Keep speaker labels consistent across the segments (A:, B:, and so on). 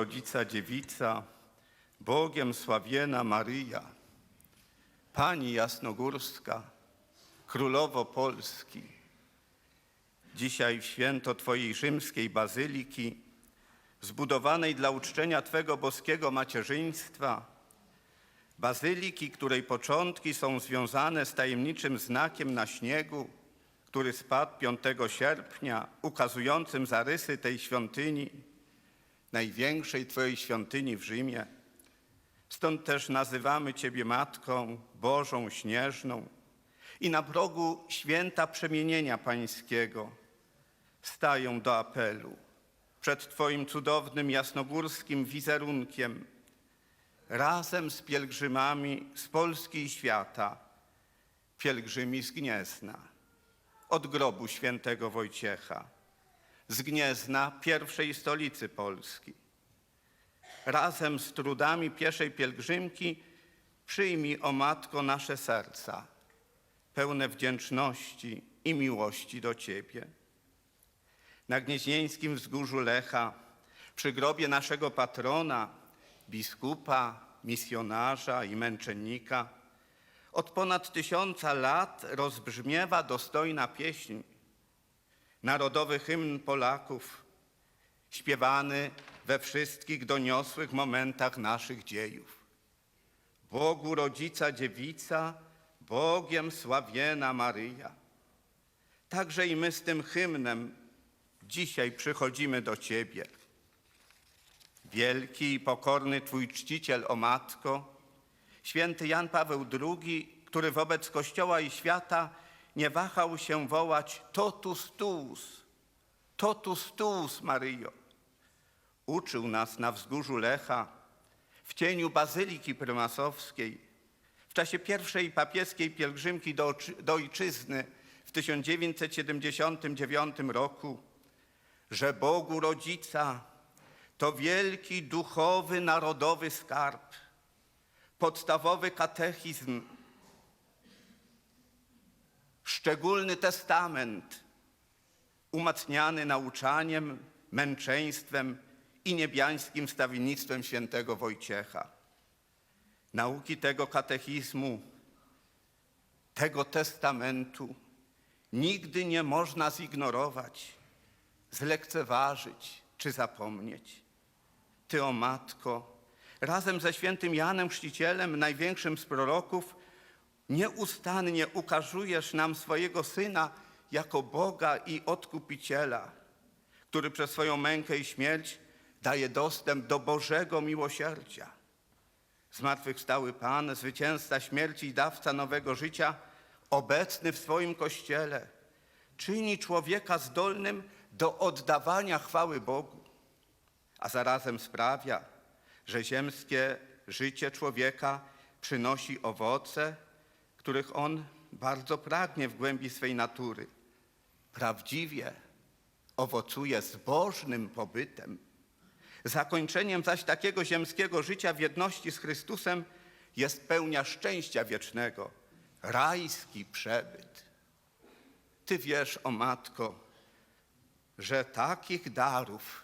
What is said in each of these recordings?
A: Rodzica Dziewica, Bogiem
B: sławiena Maryja, Pani Jasnogórska, Królowo Polski. Dzisiaj w święto Twojej rzymskiej bazyliki, zbudowanej dla uczczenia Twego boskiego macierzyństwa, bazyliki, której początki są związane z tajemniczym znakiem na śniegu, który spadł 5 sierpnia, ukazującym zarysy tej świątyni, największej Twojej świątyni w Rzymie. Stąd też nazywamy Ciebie Matką Bożą Śnieżną i na progu święta przemienienia Pańskiego stają do apelu przed Twoim cudownym jasnogórskim wizerunkiem razem z pielgrzymami z Polski i świata, pielgrzymi z Gniezna, od grobu świętego Wojciecha z Gniezna, pierwszej stolicy Polski. Razem z trudami pieszej pielgrzymki przyjmij, o Matko, nasze serca, pełne wdzięczności i miłości do Ciebie. Na gnieźnieńskim wzgórzu Lecha, przy grobie naszego patrona, biskupa, misjonarza i męczennika, Od ponad tysiąca lat rozbrzmiewa dostojna pieśń, narodowy hymn Polaków, śpiewany we wszystkich doniosłych momentach naszych dziejów. Bogu rodzica dziewica, Bogiem sławiena Maryja. Także i my z tym hymnem dzisiaj przychodzimy do Ciebie. Wielki i pokorny Twój czciciel, o Matko, święty Jan Paweł II, który wobec Kościoła i świata nie wahał się wołać totus tuus, totus tuus, Maryjo. Uczył nas na wzgórzu Lecha, w cieniu Bazyliki Prymasowskiej, w czasie pierwszej papieskiej pielgrzymki do, do ojczyzny w 1979 roku, że Bogu Rodzica to wielki duchowy, narodowy skarb, podstawowy katechizm, szczególny testament, umacniany nauczaniem, męczeństwem i niebiańskim stawiennictwem świętego Wojciecha. Nauki tego katechizmu, tego testamentu nigdy nie można zignorować, zlekceważyć czy zapomnieć. Ty, o Matko, razem ze świętym Janem Chrzcicielem, największym z proroków, nieustannie ukazujesz nam swojego Syna jako Boga i Odkupiciela, który przez swoją mękę i śmierć daje dostęp do Bożego miłosierdzia. Zmartwychwstały Pan, zwycięzca śmierci i dawca nowego życia, obecny w swoim Kościele, czyni człowieka zdolnym do oddawania chwały Bogu, a zarazem sprawia, że ziemskie życie człowieka przynosi owoce, których on bardzo pragnie w głębi swej natury. Prawdziwie owocuje zbożnym pobytem. Zakończeniem zaś takiego ziemskiego życia w jedności z Chrystusem jest pełnia szczęścia wiecznego, rajski przebyt. Ty wiesz, o Matko, że takich darów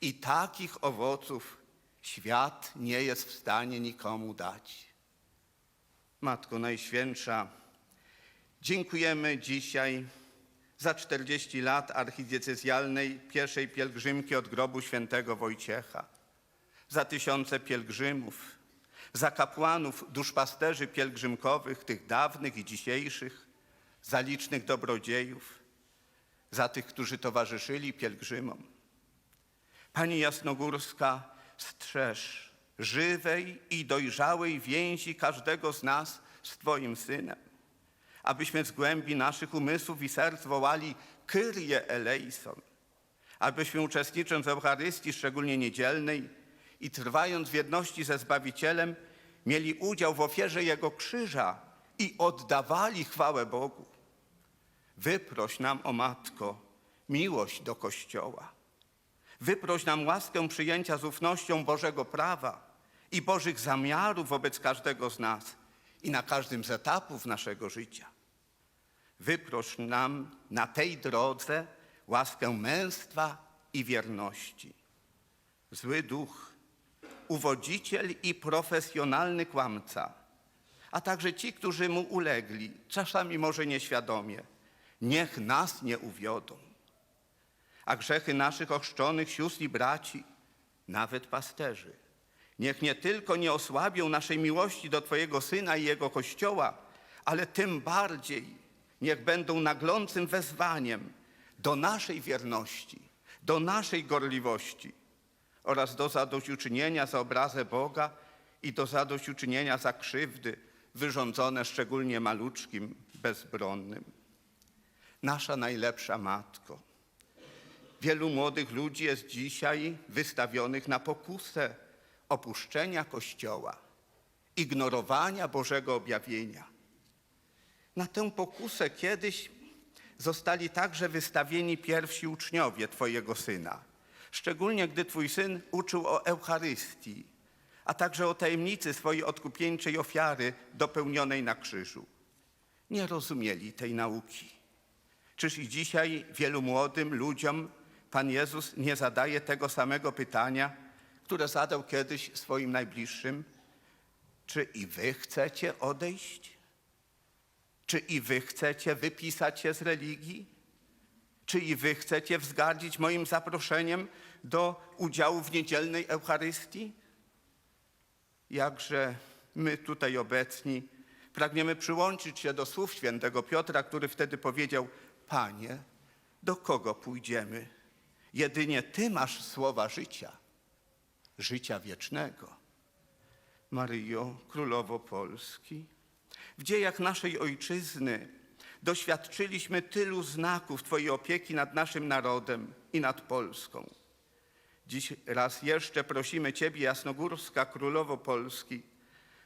B: i takich owoców świat nie jest w stanie nikomu dać. Matko Najświętsza, dziękujemy dzisiaj za 40 lat archidiecezjalnej pierwszej pielgrzymki od grobu świętego Wojciecha, za tysiące pielgrzymów, za kapłanów, duszpasterzy pielgrzymkowych, tych dawnych i dzisiejszych, za licznych dobrodziejów, za tych, którzy towarzyszyli pielgrzymom. Pani Jasnogórska, strzeż żywej i dojrzałej więzi każdego z nas z Twoim Synem, abyśmy z głębi naszych umysłów i serc wołali Kyrie eleison, abyśmy uczestnicząc w Eucharystii, szczególnie niedzielnej, i trwając w jedności ze Zbawicielem, mieli udział w ofierze Jego krzyża i oddawali chwałę Bogu. Wyproś nam, o Matko, miłość do Kościoła. Wyproś nam łaskę przyjęcia z ufnością Bożego prawa i Bożych zamiarów wobec każdego z nas i na każdym z etapów naszego życia. Wyproś nam na tej drodze łaskę męstwa i wierności. Zły duch, uwodziciel i profesjonalny kłamca, a także ci, którzy mu ulegli, czasami może nieświadomie, niech nas nie uwiodą a grzechy naszych ochrzczonych sióstr i braci, nawet pasterzy. Niech nie tylko nie osłabią naszej miłości do Twojego Syna i Jego Kościoła, ale tym bardziej niech będą naglącym wezwaniem do naszej wierności, do naszej gorliwości oraz do zadośćuczynienia za obrazę Boga i do zadośćuczynienia za krzywdy wyrządzone szczególnie maluczkim, bezbronnym. Nasza najlepsza Matko, Wielu młodych ludzi jest dzisiaj wystawionych na pokusę opuszczenia Kościoła, ignorowania Bożego objawienia. Na tę pokusę kiedyś zostali także wystawieni pierwsi uczniowie Twojego Syna, szczególnie gdy Twój Syn uczył o Eucharystii, a także o tajemnicy swojej odkupieńczej ofiary dopełnionej na krzyżu. Nie rozumieli tej nauki. Czyż i dzisiaj wielu młodym ludziom Pan Jezus nie zadaje tego samego pytania, które zadał kiedyś swoim najbliższym? Czy i wy chcecie odejść? Czy i wy chcecie wypisać się z religii? Czy i wy chcecie wzgardzić moim zaproszeniem do udziału w niedzielnej Eucharystii? Jakże my tutaj obecni pragniemy przyłączyć się do słów świętego Piotra, który wtedy powiedział: Panie, do kogo pójdziemy? Jedynie Ty masz słowa życia, życia wiecznego. Maryjo, Królowo Polski, w dziejach naszej Ojczyzny doświadczyliśmy tylu znaków Twojej opieki nad naszym narodem i nad Polską. Dziś raz jeszcze prosimy Ciebie, Jasnogórska Królowo Polski,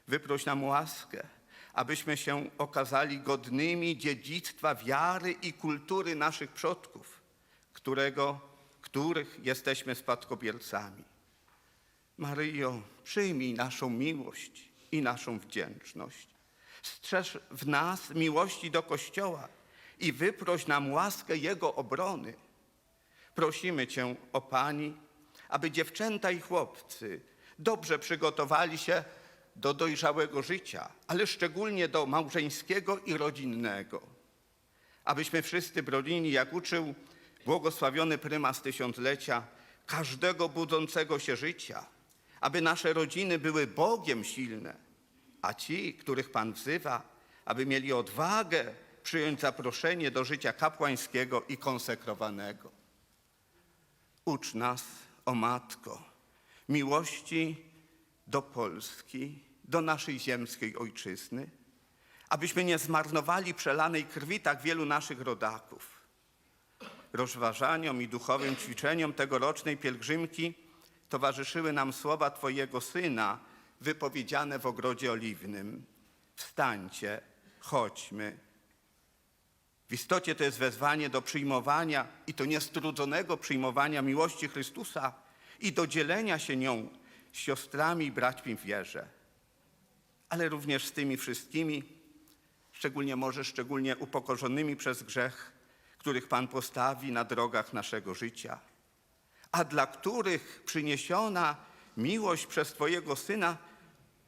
B: wyproś nam łaskę, abyśmy się okazali godnymi dziedzictwa wiary i kultury naszych przodków, którego, których jesteśmy spadkobiercami. Maryjo, przyjmij naszą miłość i naszą wdzięczność. Strzeż w nas miłości do Kościoła i wyproś nam łaskę Jego obrony. Prosimy Cię, o Pani, aby dziewczęta i chłopcy dobrze przygotowali się do dojrzałego życia, ale szczególnie do małżeńskiego i rodzinnego. Abyśmy wszyscy bronili, jak uczył błogosławiony prymas tysiąclecia, każdego budzącego się życia, aby nasze rodziny były Bogiem silne, a ci, których Pan wzywa, aby mieli odwagę przyjąć zaproszenie do życia kapłańskiego i konsekrowanego. Ucz nas, o Matko, miłości do Polski, do naszej ziemskiej ojczyzny, abyśmy nie zmarnowali przelanej krwi tak wielu naszych rodaków. Rozważaniom i duchowym ćwiczeniom tegorocznej pielgrzymki towarzyszyły nam słowa Twojego Syna wypowiedziane w ogrodzie oliwnym. Wstańcie, chodźmy. W istocie to jest wezwanie do przyjmowania i to niestrudzonego przyjmowania miłości Chrystusa i do dzielenia się nią z siostrami i braćmi w wierze, ale również z tymi wszystkimi, szczególnie może szczególnie upokorzonymi przez grzech, których Pan postawi na drogach naszego życia, a dla których przyniesiona miłość przez Twojego Syna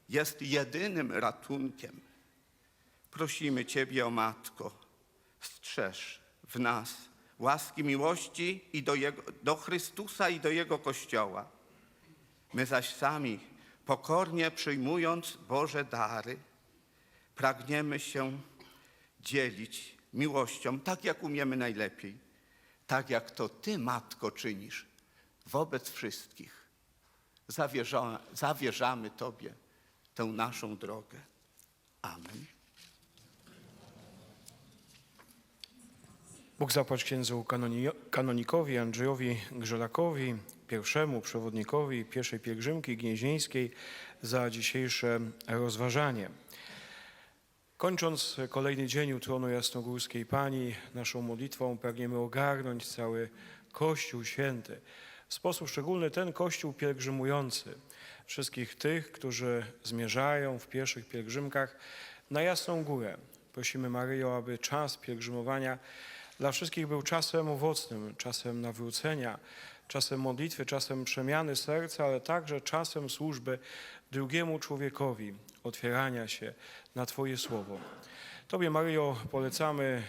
B: jest jedynym ratunkiem. Prosimy Ciebie, o Matko, strzeż w nas łaski miłości i do, jego, do Chrystusa i do Jego Kościoła. My zaś sami, pokornie przyjmując Boże dary, pragniemy się dzielić miłością tak, jak umiemy najlepiej, tak jak to Ty, Matko, czynisz wobec wszystkich. Zawierza, zawierzamy Tobie tę naszą drogę. Amen.
C: Bóg zapłać księdzu kanoni- kanonikowi Andrzejowi Grzelakowi, pierwszemu przewodnikowi pierwszej pielgrzymki gnieźnieńskiej za dzisiejsze rozważanie. Kończąc kolejny dzień u tronu Jasnogórskiej Pani, naszą modlitwą pragniemy ogarnąć cały Kościół Święty. W sposób szczególny ten Kościół pielgrzymujący, wszystkich tych, którzy zmierzają w pierwszych pielgrzymkach na Jasną Górę. Prosimy Maryjo, aby czas pielgrzymowania dla wszystkich był czasem owocnym, czasem nawrócenia, czasem modlitwy, czasem przemiany serca, ale także czasem służby drugiemu człowiekowi, otwierania się na Twoje słowo. Tobie, Maryjo, polecamy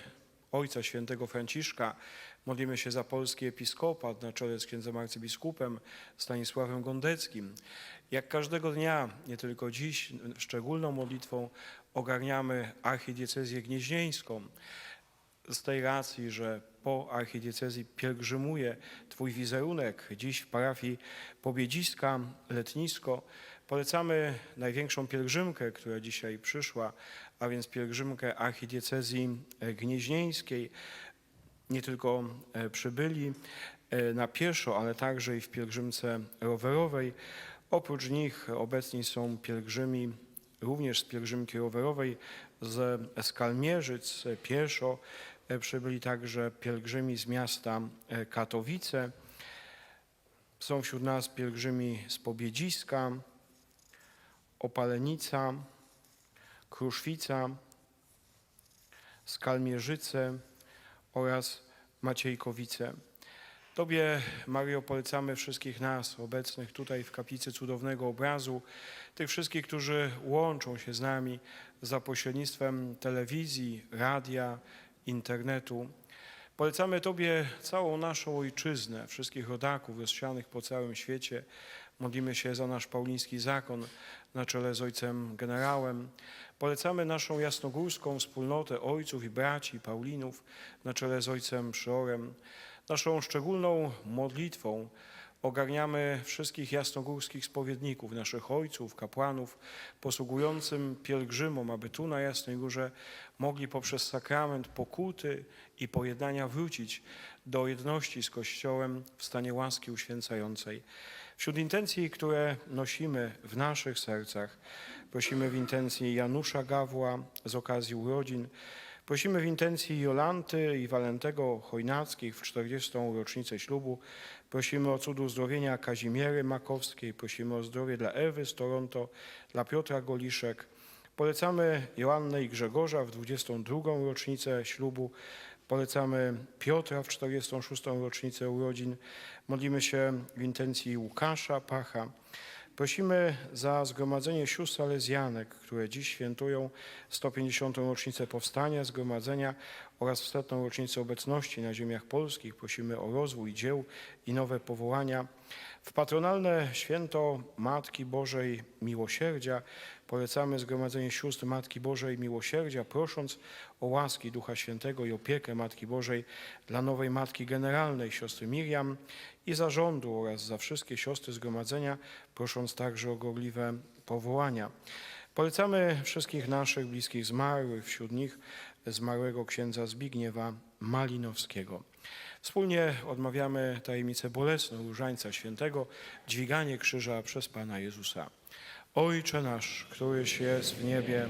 C: Ojca Świętego Franciszka. Modlimy się za polski episkopat na czele z księdzem arcybiskupem Stanisławem Gondeckim. Jak każdego dnia, nie tylko dziś, szczególną modlitwą ogarniamy archidiecezję gnieźnieńską z tej racji, że po archidiecezji pielgrzymuje Twój wizerunek dziś w parafii Pobiedziska, Letnisko, polecamy największą pielgrzymkę, która dzisiaj przyszła, a więc pielgrzymkę archidiecezji gnieźnieńskiej. Nie tylko e, przybyli e, na pieszo, ale także i w pielgrzymce rowerowej. Oprócz nich obecni są pielgrzymi również z pielgrzymki rowerowej z Skalmierzyc pieszo. E, Przybyli także pielgrzymi z miasta Katowice. Są wśród nas pielgrzymi z Pobiedziska, Opalenica, Kruszwica, Skalmierzyce oraz Maciejkowice. Tobie, Mario, polecamy wszystkich nas, obecnych tutaj w kaplicy cudownego obrazu, tych wszystkich, którzy łączą się z nami za pośrednictwem telewizji, radia, internetu. Polecamy Tobie całą naszą ojczyznę, wszystkich rodaków rozsianych po całym świecie. Modlimy się za nasz pauliński zakon na czele z ojcem generałem. Polecamy naszą jasnogórską wspólnotę ojców i braci Paulinów na czele z ojcem przyorem. Naszą szczególną modlitwą ogarniamy wszystkich jasnogórskich spowiedników, naszych ojców, kapłanów, posługującym pielgrzymom, aby tu na Jasnej Górze mogli poprzez sakrament pokuty i pojednania wrócić do jedności z Kościołem w stanie łaski uświęcającej. Wśród intencji, które nosimy w naszych sercach, prosimy w intencji Janusza Gawła z okazji urodzin, prosimy w intencji Jolanty i Walentego Chojnackich w 40. rocznicę ślubu, prosimy o cud uzdrowienia Kazimiery Makowskiej, prosimy o zdrowie dla Ewy z Toronto, dla Piotra Goliszek, Polecamy Joannę i Grzegorza w 22. rocznicę ślubu. Polecamy Piotra w 46. rocznicę urodzin. Modlimy się w intencji Łukasza Pacha. Prosimy za zgromadzenie sióstr salezjanek, które dziś świętują 150. rocznicę powstania zgromadzenia oraz w setną rocznicę obecności na ziemiach polskich. Prosimy o rozwój dzieł i nowe powołania. W patronalne święto Matki Bożej Miłosierdzia polecamy Zgromadzenie Sióstr Matki Bożej Miłosierdzia, prosząc o łaski Ducha Świętego i opiekę Matki Bożej dla nowej Matki Generalnej, siostry Miriam i zarządu oraz za wszystkie siostry Zgromadzenia, prosząc także o gorliwe powołania. Polecamy wszystkich naszych bliskich zmarłych, wśród nich zmarłego księdza Zbigniewa Malinowskiego. Wspólnie odmawiamy tajemnicę bolesną Różańca Świętego, dźwiganie krzyża przez Pana Jezusa. Ojcze nasz, któryś jest w niebie,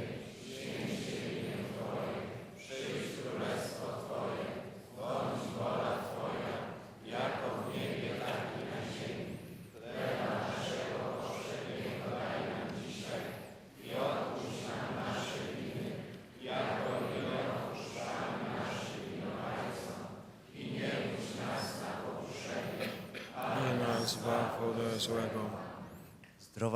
C: nie nas zbaw ode złego.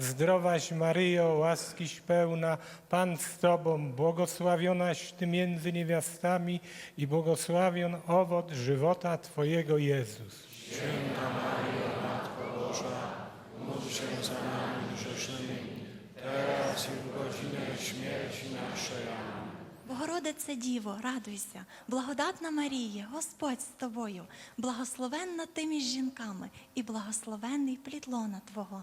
D: Zdrowaś Maryjo, łaskiś pełna, Pan z Tobą, błogosławionaś Ty między niewiastami i błogosławion owoc żywota Twojego Jezus.
C: Święta Maryjo, Matko Boża, módl się za nami grzesznymi, teraz i w godzinę śmierci naszej. Amen.
E: Богородице Діво, радуйся, благодатна Марія, Господь з тобою, благословенна ти між жінками і благословенний плід лона Твого.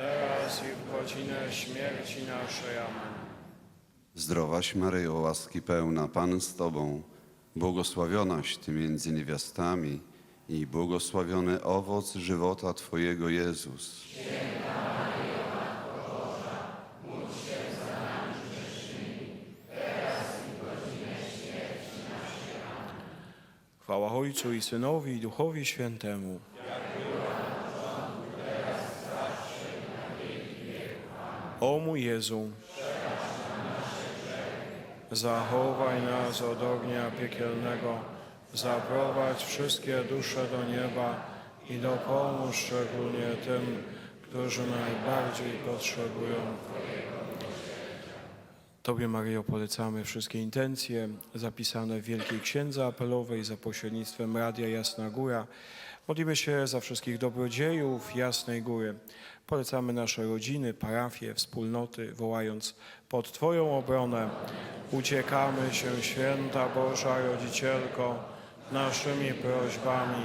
C: teraz i w godzinę śmierci naszej. Amen.
F: Zdrowaś Maryjo, łaski pełna, Pan z Tobą, błogosławionaś Ty między niewiastami i błogosławiony owoc żywota Twojego Jezus.
C: Chwała Ojcu i Synowi i Duchowi Świętemu. O mój Jezu, zachowaj nas od ognia piekielnego, zaprowadź wszystkie dusze do nieba i dopomóż szczególnie tym, którzy najbardziej potrzebują Tobie, Maryjo, polecamy wszystkie intencje zapisane w Wielkiej Księdze Apelowej za pośrednictwem Radia Jasna Góra. Modlimy się za wszystkich dobrodziejów Jasnej Góry. Polecamy nasze rodziny, parafie, wspólnoty, wołając pod Twoją obronę. Uciekamy się, Święta Boża Rodzicielko, naszymi prośbami.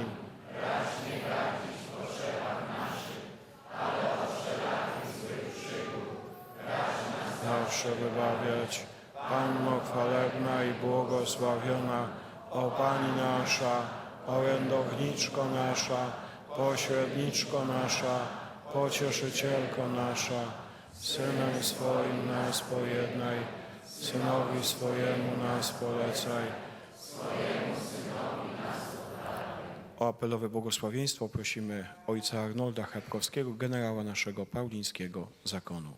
C: zawsze wybawiać. Panno chwalebna i błogosławiona, o Pani nasza, orędowniczko nasza, pośredniczko nasza, pocieszycielko nasza, Synem swoim nas pojednaj, Synowi swojemu nas polecaj. O apelowe błogosławieństwo prosimy ojca Arnolda Chapkowskiego, generała naszego paulińskiego zakonu.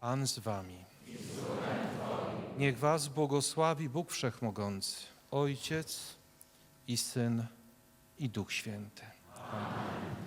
G: Pan z wami. Niech was błogosławi Bóg Wszechmogący, Ojciec i Syn i Duch Święty. Amen.